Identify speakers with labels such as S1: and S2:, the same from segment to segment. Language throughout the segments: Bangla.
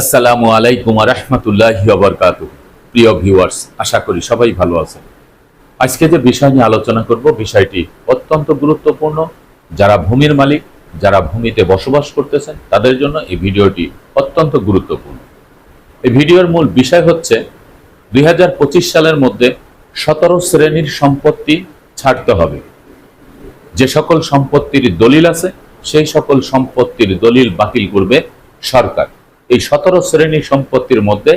S1: আসসালামু আলাইকুম রহমতুল্লাহ বরকাত প্রিয় ভিউয়ার্স, আশা করি সবাই ভালো আছেন। আজকে যে বিষয় নিয়ে আলোচনা করব, বিষয়টি অত্যন্ত গুরুত্বপূর্ণ। যারা ভূমির মালিক, যারা ভূমিতে বসবাস করতেছেন, তাদের জন্য এই ভিডিওটি অত্যন্ত গুরুত্বপূর্ণ। এই ভিডিওর মূল বিষয় হচ্ছে, দুই হাজার পঁচিশ সালের মধ্যে সতেরো শ্রেণির সম্পত্তি ছাড়তে হবে। যে সকল সম্পত্তির দলিল আছে, সেই সকল সম্পত্তির দলিল বাতিল করবে সরকার। এই সতেরো শ্রেণির সম্পত্তির মধ্যে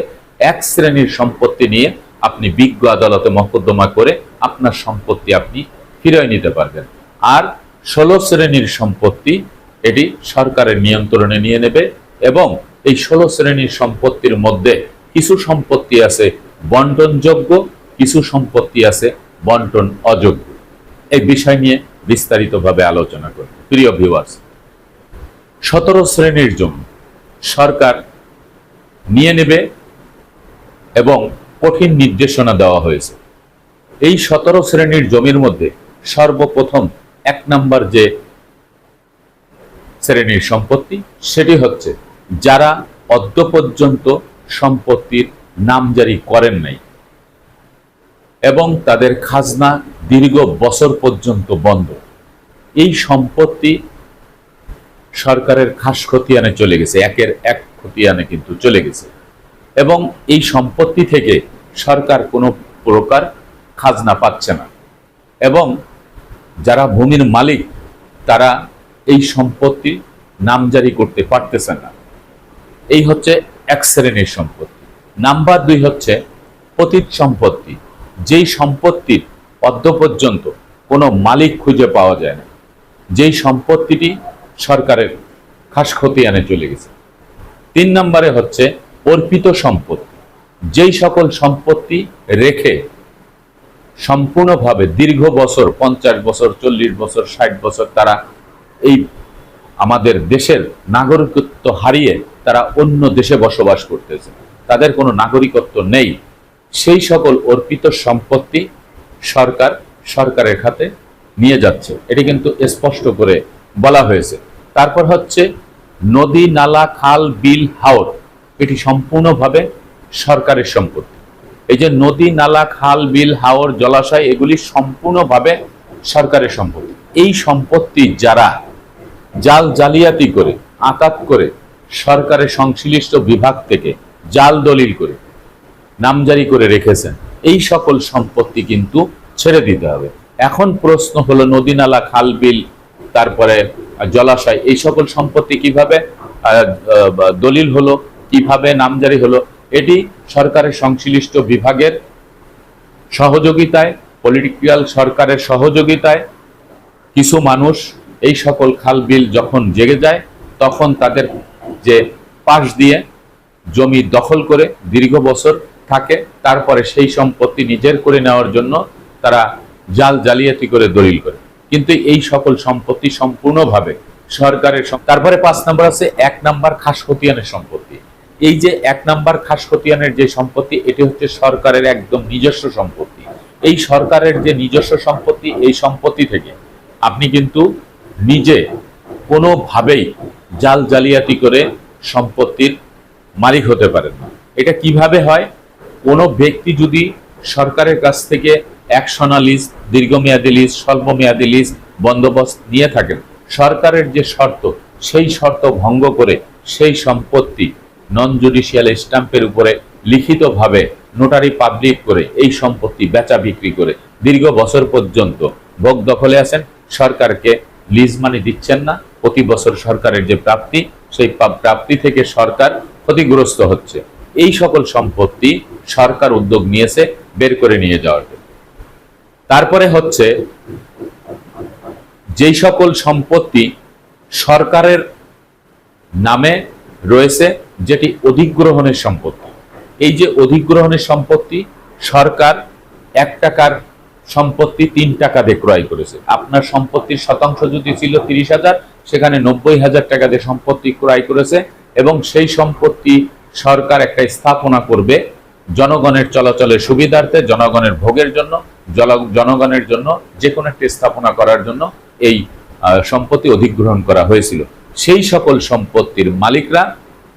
S1: এক শ্রেণির সম্পত্তি নিয়ে আপনি বিজ্ঞ আদালতে মকদ্দমা করে আপনার সম্পত্তি আপনি ফিরিয়ে নিতে পারবেন। আর ষোলো শ্রেণির সম্পত্তি এটি সরকারের নিয়ন্ত্রণে নিয়ে নেবে এবং এই ষোলো শ্রেণির সম্পত্তির মধ্যে কিছু সম্পত্তি আছে বন্টনযোগ্য, কিছু সম্পত্তি আছে বন্টন অযোগ্য। এই বিষয় নিয়ে বিস্তারিতভাবে আলোচনা করব। প্রিয় ভিউয়ার্স, সতেরো শ্রেণির জমি। সরকার নিয়ে নেবে এবং কঠিন নির্দেশনা দেওয়া হয়েছে। এই সতেরো শ্রেণির জমির মধ্যে সর্বপ্রথম এক নাম্বার যে শ্রেণির সম্পত্তি, সেটি হচ্ছে যারা অদ্য পর্যন্ত সম্পত্তির নামজারি করেন নাই এবং তাদের খাজনা দীর্ঘ বছর পর্যন্ত বন্ধ। এই সম্পত্তি সরকারের খাস খতিয়ানে চলে গেছে, একের এক খতিয়ানে কিন্তু চলে গেছে। এবং এই সম্পত্তি থেকে সরকার কোনো প্রকার খাজনা পাচ্ছে না। এবং যারা ভূমির মালিক, তারা এই সম্পত্তি নামজারি করতে পারতেছে না। এই হচ্ছে এক শ্রেণির সম্পত্তি। নাম্বার দুই হচ্ছে অতীত সম্পত্তি। যেই সম্পত্তির অদ্য পর্যন্ত কোনো মালিক খুঁজে পাওয়া যায় না। যেই সম্পত্তিটি সরকারের খাস খতিয়ানে চলে গেছে। তিন নম্বরে হচ্ছে অর্পিত সম্পত্তি। যেই সকল সম্পত্তি রেখে সম্পূর্ণভাবে দীর্ঘ বছর, পঞ্চাশ বছর, চল্লিশ বছর, ষাট বছর তারা এই আমাদের দেশের নাগরিকত্ব হারিয়ে তারা অন্য দেশে বসবাস করতেছে। তাদের কোনো নাগরিকত্ব নেই। সেই সকল অর্পিত সম্পত্তি সরকার সরকারের খাতে নিয়ে যাচ্ছে। এটি কিন্তু স্পষ্ট করে বলা হয়েছে। তারপর হচ্ছে নদী, নালা, খাল, বিল, হাওর। এটি সম্পূর্ণভাবে সরকারের সম্পত্তি। এই যে নদী, নালা, খাল, বিল, হাওর, জলাশয়, এগুলি সম্পূর্ণভাবে সরকারের সম্পত্তি। এই সম্পত্তি যারা জাল জালিয়াতি করে, আতাত করে সরকারের সংশ্লিষ্ট বিভাগ থেকে জাল দলিল করে, নামজারি করে রেখেছেন, এই সকল সম্পত্তি কিন্তু ছেড়ে দিতে হবে। এখন প্রশ্ন হলো, নদী, নালা, খাল, বিল, তারপরে জলাশয়, এই সকল সম্পত্তি কীভাবে দলিল হলো, কীভাবে নামজারি হলো, এটি সরকারের সংশ্লিষ্ট বিভাগের সহযোগিতায় পলিটিক্যাল সরকারের সহযোগিতায় কিছু মানুষ এই সকল খাল বিল যখন জেগে যায়, তখন তাদের যে পাশ দিয়ে জমি দখল করে দীর্ঘ বছর থাকে, তারপরে সেই সম্পত্তি নিজের করে নেওয়ার জন্য তারা জাল জালিয়াতি করে দলিল করে। কিন্তু এই সকল সম্পত্তি সম্পূর্ণভাবে সরকারের তারপরে পাঁচ নাম্বার আছে, এক নাম্বার খাস খতিয়ানের সম্পত্তি। এই যে এক নাম্বার খাস খতিয়ানের যে সম্পত্তি, এটি হচ্ছে সরকারের একদম নিজস্ব সম্পত্তি। এই সরকারের যে নিজস্ব সম্পত্তি, এই সম্পত্তি থেকে আপনি কিন্তু নিজে কোনোভাবেই জাল জালিয়াতি করে সম্পত্তির মালিক হতে পারেন না। এটা কীভাবে হয়? কোনো ব্যক্তি যদি সরকারের কাছ থেকে এক সোনা লিজ দীর্ঘমেয়াদী লিজ স্বল্পমেয়াদী লিজ বন্দোবস্ত নিয়ে থাকেন। সরকারের যে শর্ত, সেই শর্ত ভঙ্গ করে সেই সম্পত্তি নন জুডিশিয়াল স্ট্যাম্পের উপরে লিখিতভাবে নোটারি পাবলিক করে এই সম্পত্তি বেচা বিক্রি করে দীর্ঘ বছর পর্যন্ত ভোগ দখলে আছেন। সরকারকে লিজ মানি দিচ্ছেন না। প্রতি বছর সরকারের যে প্রাপ্তি, সেই প্রাপ্তি থেকে সরকার ক্ষতিগ্রস্ত হচ্ছে। এই সকল সম্পত্তি সরকার উদ্যোগ নিয়েছে, বের করে নিয়ে যাওয়ার। তারপরে হচ্ছে, যেই সকল সম্পত্তি সরকারের নামে রয়েছে, যেটি অধিগ্রহণের সম্পত্তি। এই যে অধিগ্রহণের সম্পত্তি, সরকার এক টাকার সম্পত্তি তিন টাকা দিয়ে ক্রয় করেছে। আপনার সম্পত্তির শতাংশ যদি ছিল তিরিশ হাজার, সেখানে নব্বই হাজার টাকা দিয়ে সম্পত্তি ক্রয় করেছে এবং সেই সম্পত্তি সরকার একটা স্থাপনা করবে জনগণের চলাচলের সুবিধার্থে, জনগণের ভোগের জন্য। জনগণের জন্য যে কোনো একটি স্থাপনা করার জন্য এই সম্পত্তি অধিগ্রহণ করা হয়েছিল। সেই সকল সম্পত্তির মালিকরা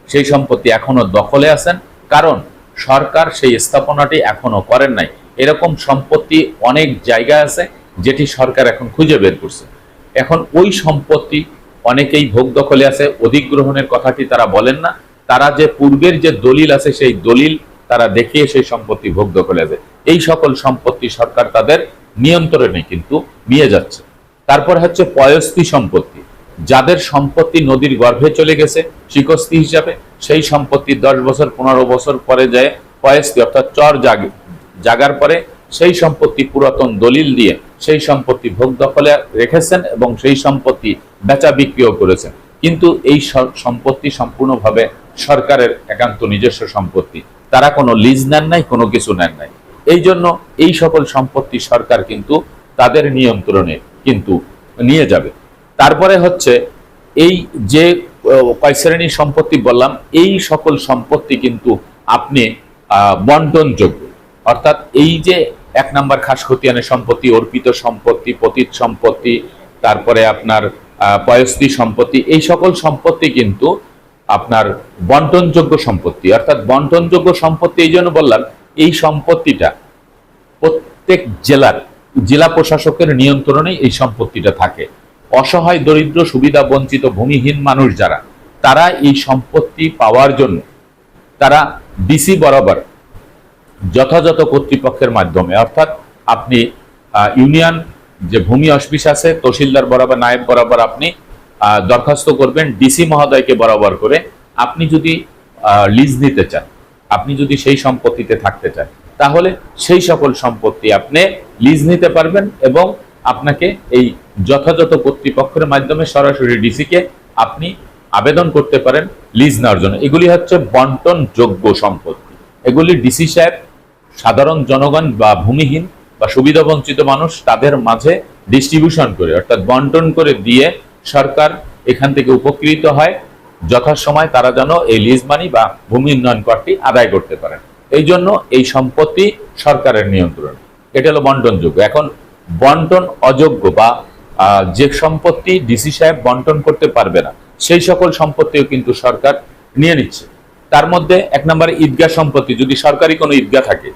S1: সেই সম্পত্তি এখনও দখলে আছেন। কারণ সরকার সেই স্থাপনাটি এখনও করেন নাই। এরকম সম্পত্তি অনেক জায়গায় আছে যেটি সরকার এখন খুঁজে বের করছে। এখন ওই সম্পত্তি অনেকেই ভোগ দখলে আছে। অধিগ্রহণের কথাটি তারা বলেন না। তারা যে পূর্বের যে দলিল আছে, সেই দলিল তারা দেখিয়ে সেই সম্পত্তি ভোগ দখলে আছে এই সকল সম্পত্তি সরকার তাদের নিয়ন্ত্রণে কিন্তু নিয়ে যাচ্ছে। তারপর হচ্ছে পয়স্তি সম্পত্তি। যাদের সম্পত্তি নদীর গর্ভে চলে গেছে শিকস্তি হিসাবে, সেই সম্পত্তি দশ বছর, পনেরো বছর পরে যায় পয়স্তি অর্থাৎ চর জাগে, জাগার পরে সেই সম্পত্তি পুরাতন দলিল দিয়ে সেই সম্পত্তি ভোগ দখলে রেখেছেন এবং সেই সম্পত্তি বেচা বিক্রিও করেছেন। কিন্তু এই সম্পত্তি সম্পূর্ণভাবে সরকারের একান্ত নিজস্ব সম্পত্তি। তারা কোনো লিজ নেন নাই, কোনো কিছু নেন নাই। এই জন্য এই সকল সম্পত্তি সরকার কিন্তু তাদের নিয়ন্ত্রণে কিন্তু নিয়ে যাবে। তারপরে হচ্ছে এই যে কয় শ্রেণির সম্পত্তি বললাম, এই সকল সম্পত্তি কিন্তু আপনি বন্টনযোগ্য। অর্থাৎ এই যে এক নাম্বার খাস খতিয়ানের সম্পত্তি, অর্পিত সম্পত্তি, পতিত সম্পত্তি, তারপরে আপনার পয়স্তি সম্পত্তি, এই সকল সম্পত্তি কিন্তু আপনার বন্টনযোগ্য সম্পত্তি, অর্থাৎ বন্টনযোগ্য সম্পত্তি এই জন্য বললাম, এই সম্পত্তিটা প্রত্যেক জেলার জেলা প্রশাসকের নিয়ন্ত্রণে এই সম্পত্তিটা থাকে। অসহায়, দরিদ্র, সুবিধা, বঞ্চিত, ভূমিহীন মানুষ যারা, তারা এই সম্পত্তি পাওয়ার জন্য তারা ডিসি বরাবর যথাযথ কর্তৃপক্ষের মাধ্যমে, অর্থাৎ আপনি ইউনিয়ন যে ভূমি অফিস আছে, তহসিলদার বরাবর, নায়েব বরাবর আপনি দরখাস্ত করবেন ডিসি মহোদয়কে বরাবর করে। আপনি যদি লিজ নিতে চান, আপনি যদি সেই সম্পত্তিতে থাকতে চান, তাহলে সেই সকল সম্পত্তি আপনি লিজ নিতে পারবেন এবং আপনাকে এই যথাযথ কর্তৃপক্ষের মাধ্যমে সরাসরি ডিসিকে আপনি আবেদন করতে পারেন লিজ নেওয়ার জন্য। এগুলি হচ্ছে বন্টন যোগ্য সম্পত্তি। এগুলি ডিসি সাহেব, সাধারণ জনগণ বা ভূমিহীন বা সুবিধাবঞ্চিত মানুষ, তাদের মাঝে ডিস্ট্রিবিউশন করে, অর্থাৎ বন্টন করে দিয়ে সরকার এখান থেকে উপকৃত হয়, যথাসময় তারা যেন এই লিজ মানি বা ভূমি উন্নয়ন করটি আদায় করতে পারেন। এই জন্য এই সম্পত্তি সরকারের নিয়ন্ত্রণ। এটা হলো বন্টনযোগ্য এখন বন্টন অযোগ্য বা যে সম্পত্তি ডিসি সাহেব বন্টন করতে পারবে না, সেই সকল সম্পত্তিও কিন্তু সরকার নিয়ে নিচ্ছে। তার মধ্যে এক নম্বরে ঈদগাহ সম্পত্তি, যদি সরকারি কোনো ঈদগাহ থাকে,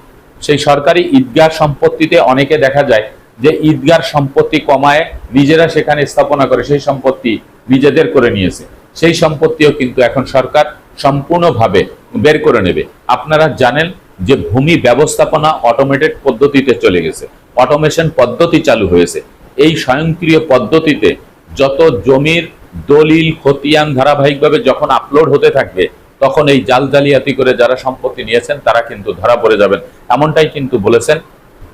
S1: সেই সরকারি ঈদগাহ সম্পত্তিতে অনেকে দেখা যায় যে ঈদগার সম্পত্তি কমায়, নিজেরা সেখানে স্থাপনা করে সেই সম্পত্তি নিজেদের করে নিয়েছে। সেই সম্পত্তিও কিন্তু এখন সরকার সম্পূর্ণভাবে বের করে নেবে। আপনারা জানেন যে ভূমি ব্যবস্থাপনা অটোমেটেড পদ্ধতিতে চলে গেছে। অটোমেশন পদ্ধতি চালু হয়েছে। এই স্বয়ংক্রিয় পদ্ধতিতে যত জমির দলিল, খতিয়ান ধারাবাহিকভাবে যখন আপলোড হতে থাকবে, তখন এই জাল জালিয়াতি করে যারা সম্পত্তি নিয়েছেন, তারা কিন্তু ধরা পড়ে যাবেন। এমনটাই কিন্তু বলেছেন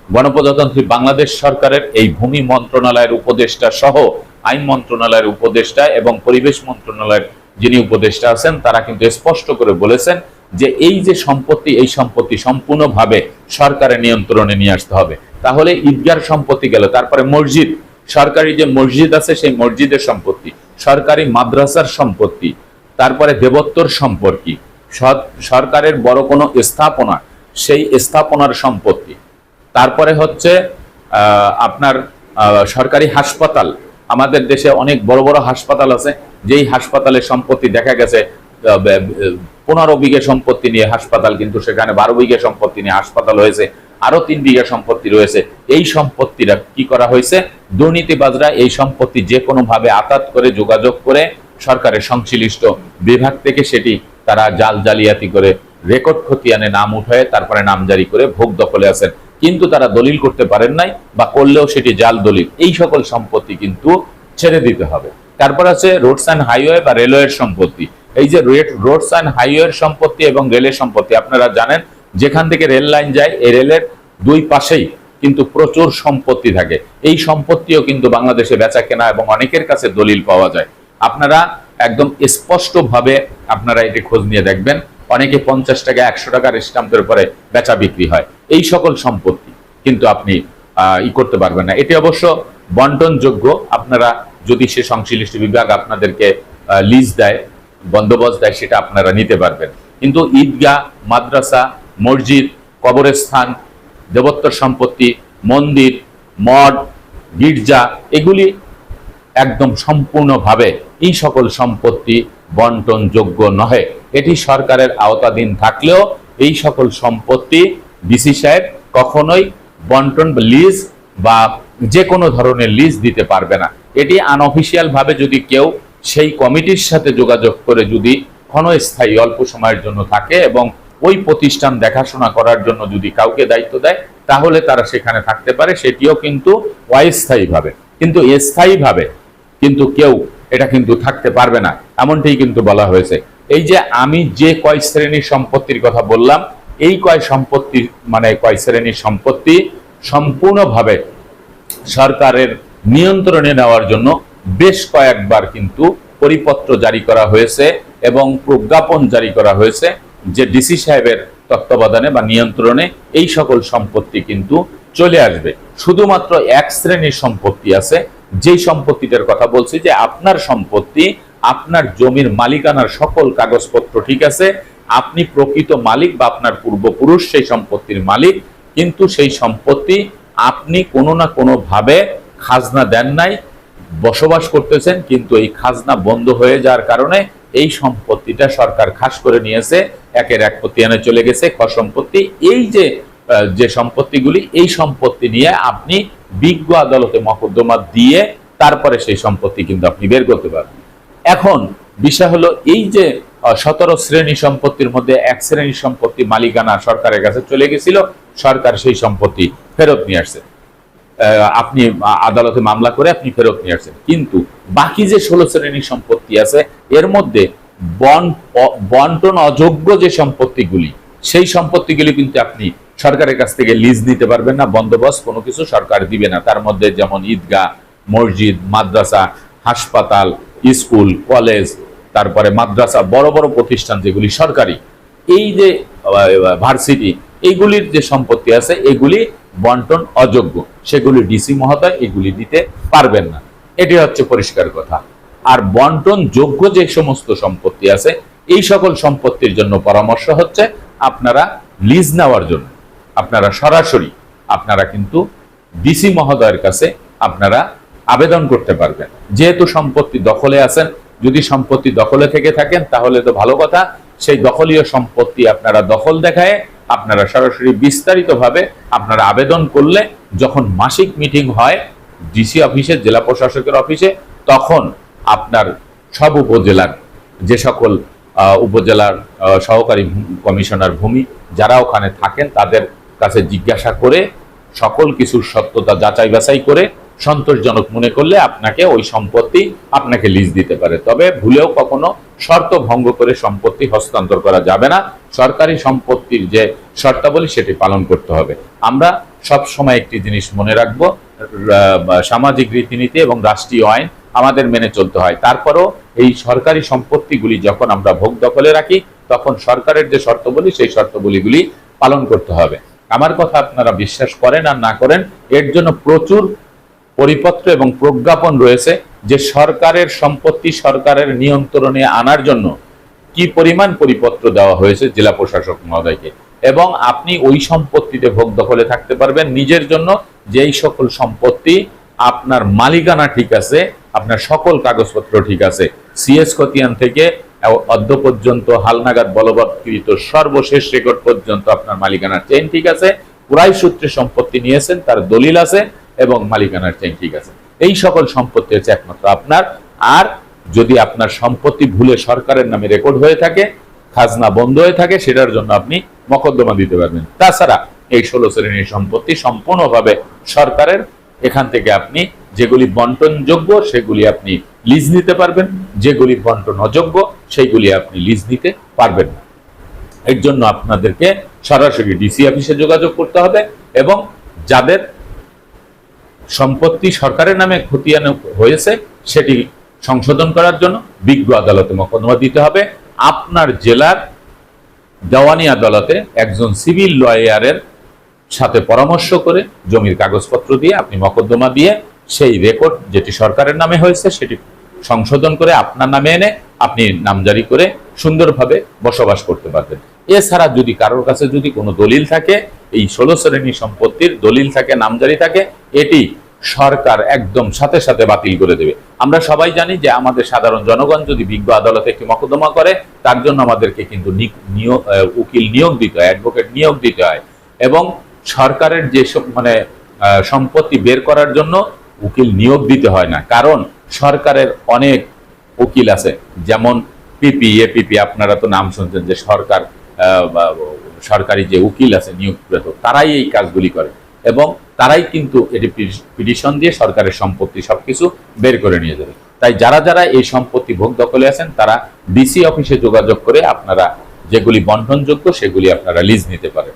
S1: গণপ্রজাতন্ত্রী বাংলাদেশ সরকারের এই ভূমি মন্ত্রণালয়ের উপদেষ্টা সহ আইন মন্ত্রণালয়ের উপদেষ্টা এবং পরিবেশ মন্ত্রণালয়ের যিনি উপদেষ্টা আছেন, তারা কিন্তু স্পষ্ট করে বলেছেন যে এই যে সম্পত্তি, এই সম্পত্তি সম্পূর্ণভাবে সরকারের নিয়ন্ত্রণে নিয়ে আসতে হবে। তাহলে ঈদগার সম্পত্তি গেল, তারপরে মসজিদ। সরকারি যে মসজিদ আছে, সেই মসজিদের সম্পত্তি। সরকারি মাদ্রাসার সম্পত্তি। তারপরে দেবত্বর সম্পর্কি। সরকারের বড় কোনো স্থাপনা, সেই স্থাপনার সম্পত্তি। তারপরে হচ্ছে আপনার সরকারি হাসপাতাল। আমাদের দেশে অনেক বড় বড় হাসপাতাল আছে, যেই হাসপাতালের সম্পত্তি দেখা গেছে পনেরো বিঘে সম্পত্তি নিয়ে হাসপাতাল, কিন্তু সেখানে বারো বিঘে সম্পত্তি নিয়ে হাসপাতাল হয়েছে, আরও তিন বিঘা সম্পত্তি রয়েছে। এই সম্পত্তিটা কি করা হয়েছে? দুর্নীতিবাজরা এই সম্পত্তি যে কোনো ভাবে আতাত করে, যোগাযোগ করে সরকারের সংশ্লিষ্ট বিভাগ থেকে সেটি তারা জাল জালিয়াতি করে রেকর্ড খতিয়ানে নাম উঠায়, তারপরে নাম জারি করে ভোগ দখলে আছেন। কিন্তু তারা দলিল করতে পারেন নাই বা করলেও সেটি জাল দলিল। এই সকল সম্পত্তি কিন্তু ছেড়ে দিতে হবে। তারপর আছে রোডস অ্যান্ড হাইওয়ে বা রেলওয়ের সম্পত্তি। এই যে রোডস অ্যান্ড হাইওয়ের সম্পত্তি এবং রেলের সম্পত্তি, আপনারা জানেন, যেখান থেকে রেল লাইন যায়, এই রেলের দুই পাশেই কিন্তু প্রচুর সম্পত্তি থাকে। এই সম্পত্তিও কিন্তু বাংলাদেশে বেচা কেনা এবং অনেকের কাছে দলিল পাওয়া যায়। আপনারা একদম স্পষ্টভাবে আপনারা এটি খোঁজ নিয়ে দেখবেন। অনেকে পঞ্চাশ টাকা, একশো টাকার স্টাম্পের উপরে বেচা বিক্রি হয়। এই সকল সম্পত্তি কিন্তু আপনি ই করতে পারবেন না। এটি অবশ্য বন্টনযোগ্য। আপনারা যদি সে সংশ্লিষ্ট বিভাগ আপনাদেরকে লিজ দেয়, বন্দোবস্ত দেয়, সেটা আপনারা নিতে পারবেন। কিন্তু ঈদগাহ, মাদ্রাসা, মসজিদ, কবরস্থান দেবত্বর সম্পত্তি, মন্দির, মঠ, গির্জা, এগুলি একদম সম্পূর্ণভাবে এই সকল সম্পত্তি বন্টন যোগ্য নহে। এটি সরকারের আওতাধীন থাকলেও এই সকল সম্পত্তি ডিসি সাহেব কখনোই বন্টন লিজ বা যে কোনো ধরনের লিজ দিতে পারবে না। এটি আনঅফিসিয়াল ভাবে যদি কেউ সেই কমিটির সাথে যোগাযোগ করে যদি ক্ষণস্থায়ী অল্প সময়ের জন্য থাকে এবং ওই প্রতিষ্ঠান দেখাশোনা করার জন্য যদি কাউকে দায়িত্ব দেয়, তাহলে তারা সেখানে থাকতে পারে, সেটিও কিন্তু অস্থায়ীভাবে। কিন্তু স্থায়ীভাবে কিন্তু কেউ এটা কিন্তু থাকতে পারবে না, এমনটাই কিন্তু বলা হয়েছে। এই যে আমি যে কয় শ্রেণির সম্পত্তির কথা বললাম, এই কয় সম্পত্তি মানে কয় শ্রেণির সম্পত্তি সম্পূর্ণভাবে সরকারের নিয়ন্ত্রণে নেওয়ার জন্য বেশ কয়েকবার কিন্তু পরিপত্র জারি করা হয়েছে এবং প্রজ্ঞাপন জারি করা হয়েছে যে ডিসি সাহেবের তত্ত্বাবধানে বা নিয়ন্ত্রণে এই সকল সম্পত্তি কিন্তু চলে আসবে। শুধুমাত্র এক শ্রেণির সম্পত্তি আছে যেই সম্পত্তিটার কথা বলছি যে আপনার সম্পত্তি, আপনার জমির মালিকানার সকল কাগজপত্র ঠিক আছে, আপনি প্রকৃত মালিক বা আপনার পূর্বপুরুষ সেই সম্পত্তির মালিক, কিন্তু সেই সম্পত্তি আপনি কোনো না কোনো ভাবে খাজনা দেন নাই, বসবাস করতেছেন, কিন্তু এই খাজনা বন্ধ হয়ে যাওয়ার কারণে এই সম্পত্তিটা সরকার খাস করে নিয়েছে, একের এক খতিয়ানে চলে গেছে, খ সম্পত্তি। এই যে যে সম্পত্তিগুলি, এই সম্পত্তি নিয়ে আপনি বিজ্ঞ আদালতে মকদ্দমা দিয়ে তারপরে সেই সম্পত্তি কিন্তু আপনি বের করতে পারবেন। এখন বিষয় হলো এই যে সতেরো শ্রেণি সম্পত্তির মধ্যে এক শ্রেণি সম্পত্তি মালিকানা সরকারের কাছে চলে গেছিল, সরকার সেই সম্পত্তি ফেরত নিয়ে আসছে। আপনি আদালতে মামলা করে আপনি ফেরত নিয়ে আসছেন। কিন্তু বাকি যে ষোলো শ্রেণির সম্পত্তি আছে, এর মধ্যে বন, বন্টন অযোগ্য যে সম্পত্তিগুলি, সেই সম্পত্তিগুলি কিন্তু আপনি সরকারের কাছ থেকে লিজ নিতে পারবেন না, বন্দোবস্ত কোনো কিছু সরকার দিবে না। তার মধ্যে যেমন ঈদগাহ, মসজিদ, মাদ্রাসা, হাসপাতাল, স্কুল, কলেজ, তারপরে মাদ্রাসা, বড় বড় প্রতিষ্ঠান যেগুলি সরকারি, এই যে ভার্সিটি এইগুলির যে সম্পত্তি আছে, এগুলি বন্টন অযোগ্য। সেগুলি ডিসি মহোদয় এগুলি দিতে পারবেন না। এটি হচ্ছে পরিষ্কার কথা। আর বন্টন যোগ্য যে সমস্ত সম্পত্তি আছে, এই সকল সম্পত্তির জন্য পরামর্শ হচ্ছে আপনারা লিজ নেওয়ার জন্য। আপনারা সরাসরি আপনারা কিন্তু ডিসি মহোদয়ের কাছে আপনারা আবেদন করতে পারবেন। যেহেতু সম্পত্তি দখলে আছেন, যদি সম্পত্তি দখলে থেকে থাকেন, তাহলে তো ভালো কথা। সেই দখলীয় সম্পত্তি আপনারা দখল দেখায় আপনারা সরাসরি বিস্তারিতভাবে আপনারা আবেদন করলে যখন মাসিক মিটিং হয় ডিসি অফিসে, জেলা প্রশাসকের অফিসে, তখন আপনার সব উপজেলার যে সকল উপজেলার সহকারী কমিশনার ভূমি, যারা ওখানে থাকেন, তাদের কাছে জিজ্ঞাসা করে সকল কিছুর সত্যতা যাচাই বাছাই করে সন্তোষজনক মনে করলে আপনাকে ওই সম্পত্তি আপনাকে লিজ দিতে পারে। তবে ভুলেও কখনো শর্ত ভঙ্গ করে সম্পত্তি হস্তান্তর করা যাবে না। সরকারি সম্পত্তির যে শর্তাবলী সেটি পালন করতে হবে। আমরা সব সময় একটি জিনিস মনে রাখব সামাজিক রীতিনীতি এবং রাষ্ট্রীয় আইন আমাদের মেনে চলতে হয়। তারপরও এই সরকারি সম্পত্তিগুলি যখন আমরা ভোগ দখলে রাখি, তখন সরকারের যে শর্তাবলী, সেই শর্তাবলীগুলি পালন করতে হবে। আমার কথা আপনারা বিশ্বাস করেন আর না করেন, এর জন্য প্রচুর পরিপত্র এবং প্রজ্ঞাপন রয়েছে যে সরকারের সম্পত্তি সরকারের নিয়ন্ত্রণে আনার জন্য কি পরিমাণ পরিপত্র দেওয়া হয়েছে জেলা প্রশাসক মহোদয়কে। এবং আপনি ওই সম্পত্তিতে ভোগ দখলে থাকতে পারবেন নিজের জন্য, যেই সকল সম্পত্তি আপনার মালিকানা ঠিক আছে, আপনার সকল কাগজপত্র ঠিক আছে। সিএস খতিয়ান থেকে অদ্য পর্যন্ত হালনাগাদ বলবৎকৃত সর্বশেষ রেকর্ড পর্যন্ত আপনার মালিকানার চেইন ঠিক আছে। পুরাই সূত্রে সম্পত্তি নিয়েছেন, তার দলিল আছে এবং মালিকানার চেইন ঠিক আছে। এই সকল সম্পত্তি হচ্ছে একমাত্র আপনার। আর যদি আপনার সম্পত্তি ভুলে সরকারের নামে রেকর্ড হয়ে থাকে, খাজনা বন্ধ হয়ে থাকে, সেটার জন্য আপনি মকদ্দমা দিতে পারবেন। তাছাড়া এই ষোলো শ্রেণির সম্পত্তি সম্পূর্ণভাবে সরকারের এখান থেকে আপনি যেগুলি বন্টনযোগ্য সেগুলি আপনি লিজ নিতে পারবেন। যেগুলি বন্টন অযোগ্য, সেইগুলি আপনি লিজ নিতে পারবেন না। এর জন্য আপনাদেরকে সরাসরি ডিসি অফিসে যোগাযোগ করতে হবে এবং যাদের সম্পত্তি সরকারের নামে খতিয়ান হয়েছে, সেটি সংশোধন করার জন্য বিজ্ঞ আদালতে মকদ্দমা দিতে হবে। আপনার জেলার দেওয়ানি আদালতে একজন সিভিল লয়ারের সাথে পরামর্শ করে জমির কাগজপত্র দিয়ে আপনি মকদ্দমা দিয়ে সেই রেকর্ড যেটি সরকারের নামে হয়েছে সেটি সংশোধন করে আপনার নামে এনে আপনি নামজারি করে সুন্দরভাবে বসবাস করতে পারবেন। এছাড়া যদি কারোর কাছে যদি কোনো দলিল থাকে, এই ষোলো শ্রেণি সম্পত্তির দলিল থাকে নামজারি থাকে, এটি সরকার একদম সাথে সাথে বাতিল করে দেবে। আমরা সবাই জানি যে আমাদের সাধারণ জনগণ যদি বিজ্ঞ আদালতে একটি মকদ্দমা করে, তার জন্য আমাদেরকে কিন্তু উকিল নিয়োগ দিতে হয়, অ্যাডভোকেট নিয়োগ দিতে হয় এবং সরকারের যেসব মানে সম্পত্তি বের করার জন্য উকিল নিয়োগ দিতে হয় না। কারণ সরকারের অনেক উকিল আছে, যেমন পিপি, এপিপি, আপনারা তো নাম শুনছেন যে সরকার সরকারি যে উকিল আছে নিয়োগকৃত, তারাই এই কাজগুলি করে। এবং তারাই কিন্তু এটি পিটিশন দিয়ে সরকারের সম্পত্তি সবকিছু বের করে নিয়ে যাবে। তাই যারা যারা এই সম্পত্তি ভোগ দখলে আছেন, তারা ডিসি অফিসে যোগাযোগ করে আপনারা যেগুলি বন্টনযোগ্য, সেগুলি আপনারা লিজ নিতে পারেন।